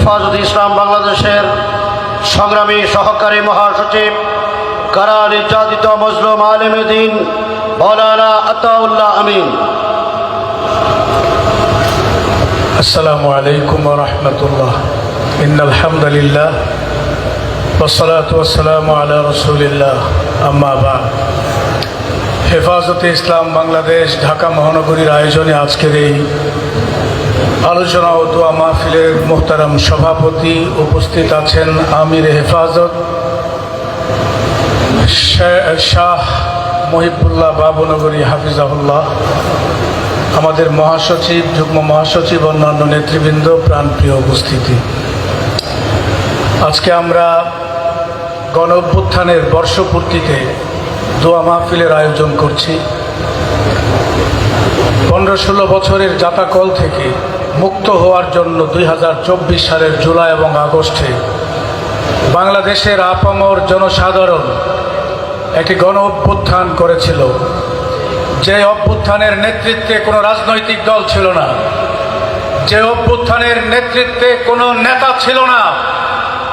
হেফাজত ইসলাম বাংলাদেশের সংগ্রামী সহকারী মহাসচিব কারা নির্যাতিত মজলুম আলমদিন মৌলানা আতাউল্লাহ আমিন السلام عليكم ورحمة الله إن الحمد لله والصلاة والسلام على رسول الله أما بعد হেফাজতে ইসলাম বাংলাদেশ ঢাকা মহানগরীর আয়োজনে আজকের এই আলোচনা ও দোয়া মাহফিলের মোহতারাম সভাপতি উপস্থিত আছেন আমির হেফাজত শাহ মহিবুল্লাহ বাবুনগরী হাফিজাহুল্লাহ, আমাদের মহাসচিব, যুগ্ম মহাসচিব, অন্যান্য নেতৃবৃন্দ, প্রাণপ্রিয় উপস্থিতি। আজকে আমরা গণ অভ্যুত্থানের বর্ষপূর্তিতে দোয়া মাহফিলের আয়োজন করছি। পনেরো ষোলো বছরের জাতাকল থেকে মুক্ত হওয়ার জন্য দুই হাজার চব্বিশ সালের জুলাই এবং আগস্টে বাংলাদেশের আপামর জনসাধারণ একটি গণ অভ্যুত্থান করেছিল। যে অভ্যুত্থানের নেতৃত্বে কোনো রাজনৈতিক দল ছিল না, যে অভ্যুত্থানের নেতৃত্বে কোনো নেতা ছিল না,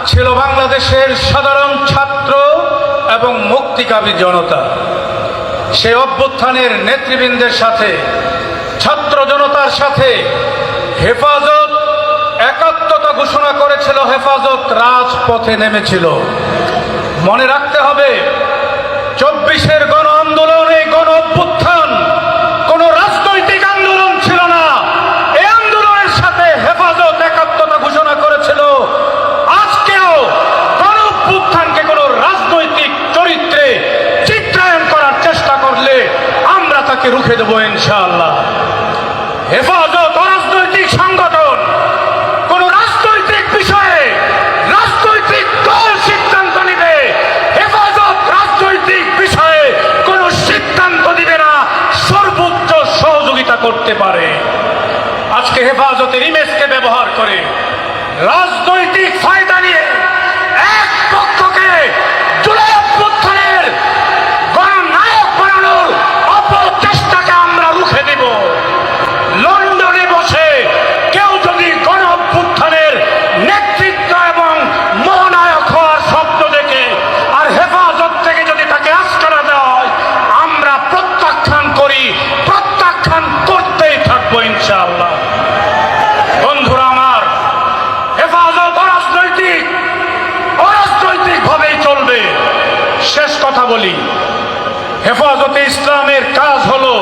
ছিল বাংলাদেশের সাধারণ ছাত্র এবং মুক্তিকামী জনতা। সেই অভ্যুত্থানের নেতৃবৃন্দের সাথে, ছাত্র জনতার সাথে হেফাজত একাত্মতা ঘোষণা করেছিল, হেফাজত রাজপথে নেমেছিল। মনে রাখতে হবে, চব্বিশের গণ আন্দোলন গণ অভ্যুত্থান কোন রাজনৈতিক আন্দোলন ছিল না। এই আন্দোলনের সাথে হেফাজত একাত্মতা ঘোষণা করেছিল। আজকেও গণ অভ্যুত্থানকে কোন রাজনৈতিক চরিত্রে চিত্রায়ন করার চেষ্টা করলে আমরা তাকে রুখে দেবো ইনশাআল্লাহ। হেফাজত অরাজনৈতিক সংগঠন কোন রাজনৈতিক বিষয়ে রাজনৈতিক দল সিদ্ধান্ত নিবে হেফাজত রাজনৈতিক বিষয়ে কোন সিদ্ধান্ত দিবে না সর্বোচ্চ সহযোগিতা করতে পারে আজকে হেফাজতের ইমেজকে ব্যবহার করে রাজনৈতিক ফায়দা নিয়ে এক পক্ষকে জুলাই অভ্যুত্থানের গণনায়ক বানানোর অপচেষ্টাকে আমরা রুখে দেব লন্ডনে বসে কেউ যদি গণ অভ্যুত্থানের নেতৃত্ব এবং মহানায়ক হওয়ার স্বপ্ন দেখে আর হেফাজত থেকে যদি তাকে আস্কারা দেওয়া হয় আমরা প্রত্যাখ্যান করি প্রত্যাখ্যান করতেই থাকব ইনশাআল্লাহ বন্ধুরা আমার হেফাজত অরাজনৈতিক অরাজনৈতিক ভাবেই চলবে শেষ কথা বলি। হেফাজতে ইসলামের কাজ হলো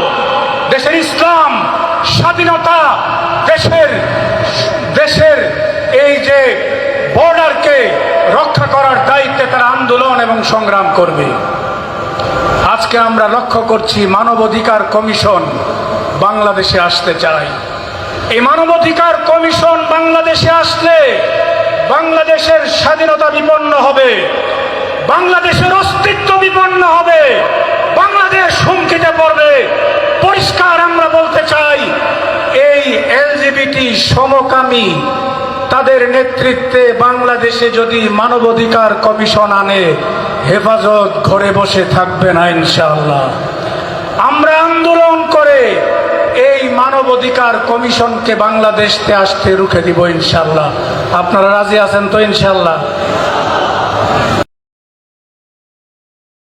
দেশের ইসলাম, স্বাধীনতা, দেশের দেশের এই যে বর্ডারকে রক্ষা করার দায়িত্বে তারা আন্দোলন এবং সংগ্রাম করবে। আজকে আমরা লক্ষ্য করছি মানবাধিকার কমিশন বাংলাদেশে আসতে চাই এই মানবাধিকার কমিশন বাংলাদেশে আসলে বাংলাদেশের স্বাধীনতা বিপন্ন হবে। বাংলাদেশের অস্তিত্ব বিপন্ন হবে। বাংলাদেশ হুমকিতে পড়বে। পরিষ্কার আমরা বলতে চাই, এই এলজিবিটি সমকামী, তাদের নেতৃত্বে বাংলাদেশে যদি মানবাধিকার কমিশন আনে, হেফাজত ঘরে বসে থাকবে না ইনশাআল্লাহ। আমরা আন্দোলন করে এই মানবাধিকার কমিশনকে বাংলাদেশতে আসতে রুখে দিব ইনশাল্লাহ আপনারা রাজি আছেন তো ইনশাল্লাহ